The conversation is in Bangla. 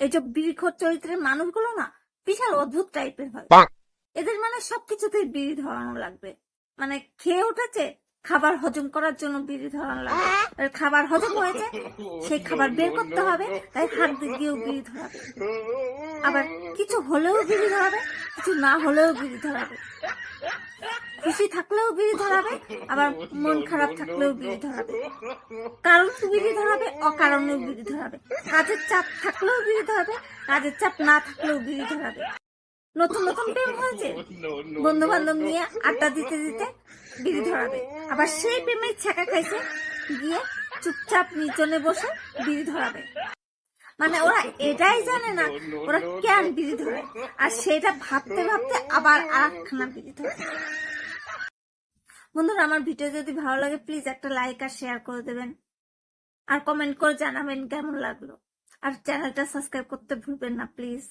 এই যে বিড়িখোর চরিত্রের মানুষগুলো না বিশাল অদ্ভুত টাইপের হয়। এদের মানে সবকিছুতেই বিড়ি ধরানো লাগবে। মানে খেয়ে উঠেছে খাবার হজম করার জন্য বিড়ি ধরানো লাগবে। খাবার হজম হয়েছে সেই খাবার বের করতে হবে তাই হাত দিয়েও বিড়ি ধরাবে। আবার কিছু হলেও বিড়ি ধরাবে কিছু না হলেও বিড়ি ধরাবে। খুশি থাকলেও বিড়ি ধরাবে আবার মন খারাপ থাকলেও বিড়ি ধরাবে। কারণ বিড়ি ধরাবে অকারণেও বিড়ি ধরাবে। কাজের চাপ থাকলেও বিড়ি ধরাবে কাজের চাপ না থাকলেও বিড়ি ধরাবে। নতুন নতুন প্রেম হয়েছে। বন্ধু বান্ধব নিয়ে আড্ডা দিতে দিতে বিড়ি ধরাবে। আবার সেই প্রেমের ছ্যাঁকা খাইছে গিয়ে চুপচাপ নিচনে বসে বিড়ি ধরাবে। মানে ওরা এটাই জানে না ওরা কেন বিড়ি ধরে? আর সেটা ভাবতে ভাবতে আবার আর একখানা বিড়ি ধরে। বন্ধুরা, আমার ভিডিও যদি ভালো লাগে প্লিজ একটা লাইক আর শেয়ার করে দেবেন। আর কমেন্ট করে জানাবেন কেমন লাগল। আর চ্যানেলটা সাবস্ক্রাইব করতে ভুলবেন না প্লিজ